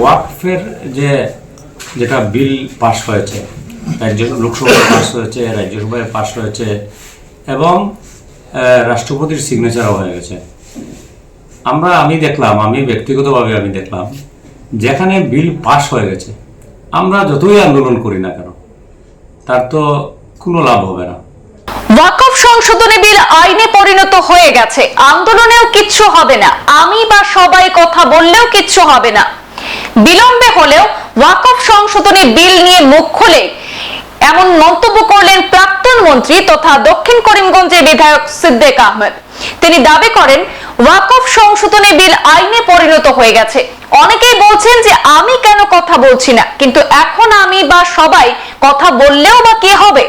ওয়াকফের যে, যেটা বিল পাশ হয়েছে রাজ্য লোকসভায় পাস হয়েছে, রাজ্যসভায় পাশ হয়েছে, এবং রাষ্ট্রপতির সিগনেচারও হয়ে গেছে। আমরা, আমি দেখলাম, আমি ব্যক্তিগতভাবে আমি দেখলাম, যেখানে বিল পাশ হয়ে গেছে, আমরা যতই আন্দোলন করি না কেন, তার তো কোনো লাভ হবে না। ওয়াকফ সংশোধনী বিল আইনে পরিণত হয়ে গেছে। আন্দোলনেও কিচ্ছু হবে না। আমি বা সবাই কথা বললেও কিচ্ছু হবে না। বিলম্বে হলেও ওয়াকফ সংশোধনী বিল নিয়ে মুখ খুলে এমন মন্তব্য করলেন প্রাক্তন মন্ত্রী তথা দক্ষিণ করিমগঞ্জের বিধায়ক সিদ্দিক আহমেদ। তিনি দাবি করেন, ওয়াকফ সংশোধনী বিল আইনে পরিণত হয়ে গেছে। অনেকেই বলছেন যে আমি কেন কথা বলছি না, কিন্তু এখন আমি বা সবাই কথা বললেও বা কি হবে?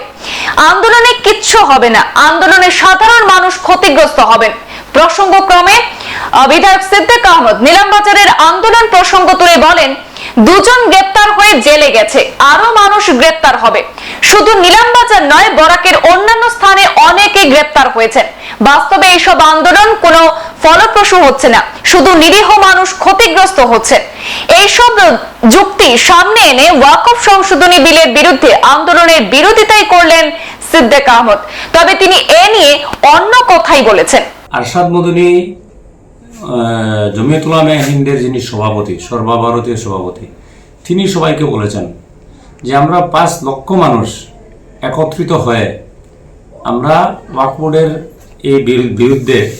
আন্দোলনে কিচ্ছু হবে না। আন্দোলনে সাধারণ মানুষ ক্ষতিগ্রস্ত হবেন। প্রসঙ্গক্রমে বিধায়ক সিদ্দিক আহমদ নিলামবাজারের আন্দোলন প্রসঙ্গ তুলে বলেন, দুজন গ্রেপ্তার হয়ে জেলে গেছে, আরও মানুষ গ্রেপ্তার হবে। শুধু নিলামবাজার নয়, বরাকের অন্যান্য স্থানে অনেকে গ্রেপ্তার হয়েছেন। বাস্তবে এইসব আন্দোলন কোনো ফলপ্রসূ হচ্ছে না, শুধু নিরীহ মানুষ ক্ষতিগ্রস্ত হচ্ছে এইসব যুক্তি সামনে এনে ওয়াকফ সংশোধনী বিলের বিরুদ্ধে আন্দোলনের বিরোধিতাই করলেন সিদ্দিক আহমদ। তবে তিনি এ নিয়ে অন্য কথাই বলেছেন। আরশাদ মদনী আহ, জমিয়ত উলামা হিন্দের যিনি সভাপতি সর্বভারতীয় সভাপতি তিনি সবাইকে বলেছেন যে আমরা পাঁচ লক্ষ মানুষ একত্রিত হয়ে আমরা ওয়াকবোর্ডের এই বিরু- বিরুদ্ধে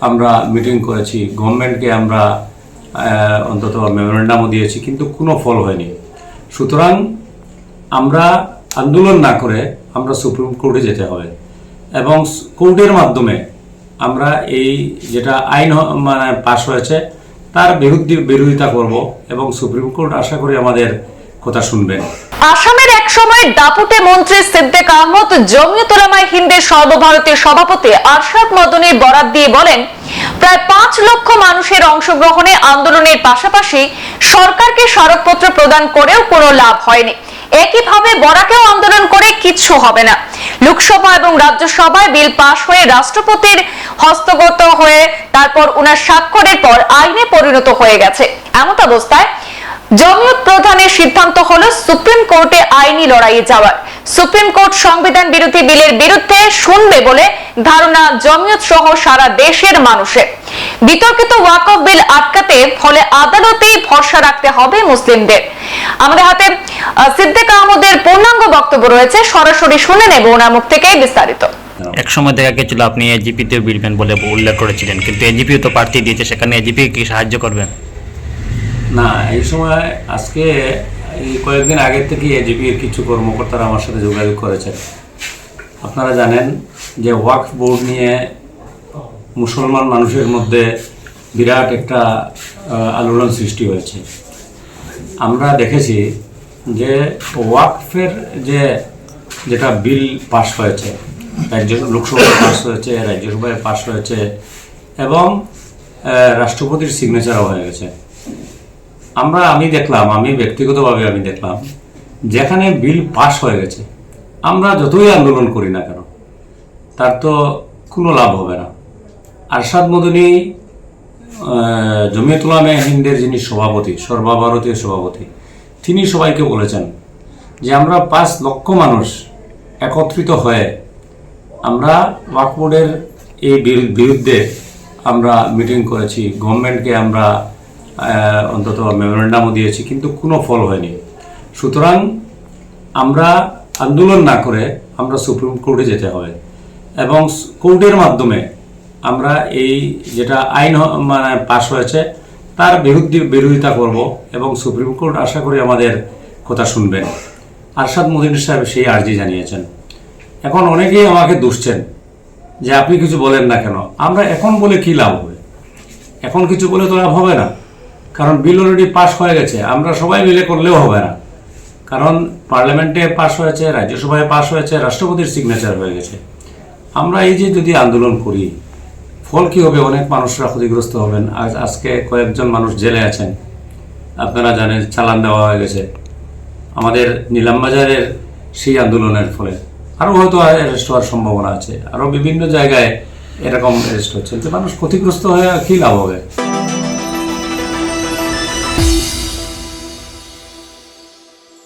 আমরা মিটিং করেছি। গভর্নমেন্টকে আমরা অন্তত মেমোরেন্ডামও দিয়েছি কিন্তু কোনো ফল হয়নি। সুতরাং আমরা আন্দোলন না করে আমরা সুপ্রিম কোর্টে যেতে হবে এবং কোর্টের মাধ্যমে আমরা এই যেটা আইন মানে পাশ হয়েছে, তার বিরুদ্ধে বিরোধিতা করব এবং সুপ্রিম কোর্ট আশা করি আমাদের কথা শুনবেন আসামের এক সময় দাপুটে মন্ত্রী সিদ্দিক আহমদ, জমিয়ত উলামায়ে হিন্দের সর্বভারতীয় সভাপতি আরশাদ মদনের বরাত দিয়ে বলেন, প্রায় পাঁচ লক্ষ মানুষের অংশগ্রহণে আন্দোলনের পাশাপাশি সরকারকে স্মারকপত্র প্রদান করেও কোনো লাভ হয়নি। একইভাবে বরাকেও আন্দোলন করে কিচ্ছু হবে না। লোকসভা এবং রাজ্যসভায় বিল পাশ হয়ে রাষ্ট্রপতির হস্তগত হয়ে তারপর উনার স্বাক্ষরের পর আইনে পরিণত হয়ে গেছে। এমত অবস্থায় জমিয়ত প্রধানের সিদ্ধান্ত হলো সুপ্রিম কোর্টে আইনি লড়াইয়ে যাওয়ার। সুপ্রিম কোর্ট সংবিধান বিরোধী বিলের বিরুদ্ধে শুনবে বলে ধারণা জমিয়ত সহ সারা দেশের মানুষের। বিতর্কিত ওয়াকফ বিল আটকাতে ফলে আদালতেই ভরসা রাখতে হবে মুসলিমদের। আমাদের হাতে সিদ্দিক আহমদের পূর্ণাঙ্গ বক্তব্য রয়েছে। সরাসরি শুনে নেব ওনার মুখ থেকে বিস্তারিত। এক সময় দেখা গেছিল আপনি এজিপিতেও বিলবেন বলে উল্লেখ করেছিলেন কিন্তু এজিপিও তো প্রার্থী দিয়েছে সেখানে এজিপি কি সাহায্য করবেন? না এই সময় আজকে এই কয়েকদিন আগে থেকে এজিপির কিছু কর্মকর্তারা আমার সাথে যোগাযোগ করেছেন। আপনারা জানেন যে ওয়াকফ বোর্ড নিয়ে মুসলমান মানুষের মধ্যে বিরাট একটা আলোড়ন সৃষ্টি হয়েছে। আমরা দেখেছি যে ওয়াকফের যে, যেটা বিল পাস হয়েছে রাজ্য লোকসভায় পাস হয়েছে, রাজ্যসভায় পাস হয়েছে এবং রাষ্ট্রপতির সিগনেচারও হয়ে গেছে। আমরা আমি দেখলাম, আমি ব্যক্তিগতভাবে আমি দেখলাম, যেখানে বিল পাস হয়ে গেছে, আমরা যতই আন্দোলন করি না কেন, তার তো কোনো লাভ হবে না। আরশাদ মদনী আহ, জমিয়ত উলামা হিন্দের যিনি সভাপতি সর্বভারতীয় সভাপতি তিনি সবাইকে বলেছেন যে আমরা পাঁচ লক্ষ মানুষ একত্রিত হয়ে আমরা ওয়াকবোর্ডের এই বিরুদ্ধে আমরা মিটিং করেছি। গভর্নমেন্টকে আমরা অন্তত মেমোরেন্ডামও দিয়েছি কিন্তু কোনো ফল হয়নি। সুতরাং আমরা আন্দোলন না করে আমরা সুপ্রিম কোর্টে যেতে হবে এবং কোর্টের মাধ্যমে আমরা এই যেটা আইন মানে পাশ হয়েছে, তার বিরুদ্ধে বিরোধিতা করব এবং সুপ্রিম কোর্ট আশা করি আমাদের কথা শুনবেন আরশাদ মদিন সাহেব সেই আর্জি জানিয়েছেন। এখন অনেকেই আমাকে দুষছেন যে আপনি কিছু বলেন না কেন। আমরা এখন বলে কি লাভ হবে? এখন কিছু বলে তো লাভ হবে না। কারণ বিল অলরেডি পাস হয়ে গেছে। আমরা সবাই মিলে করলেও হবে না। কারণ পার্লামেন্টে পাস হয়েছে, রাজ্যসভায় পাশ হয়েছে, রাষ্ট্রপতির সিগনেচার হয়ে গেছে। আমরা এই যে যদি আন্দোলন করি ফল কী হবে? অনেক মানুষরা ক্ষতিগ্রস্ত হবেন। আজ আজকে কয়েকজন মানুষ জেলে আছেন। আপনারা জানেন, চালান দেওয়া হয়ে গেছে। আমাদের নিলামবাজারের সেই আন্দোলনের ফলে। আরও হয়তো অ্যারেস্ট হওয়ার সম্ভাবনা আছে। আরও বিভিন্ন জায়গায় এরকম অ্যারেস্ট হচ্ছে। যে মানুষ ক্ষতিগ্রস্ত হয়ে কী লাভ হবে?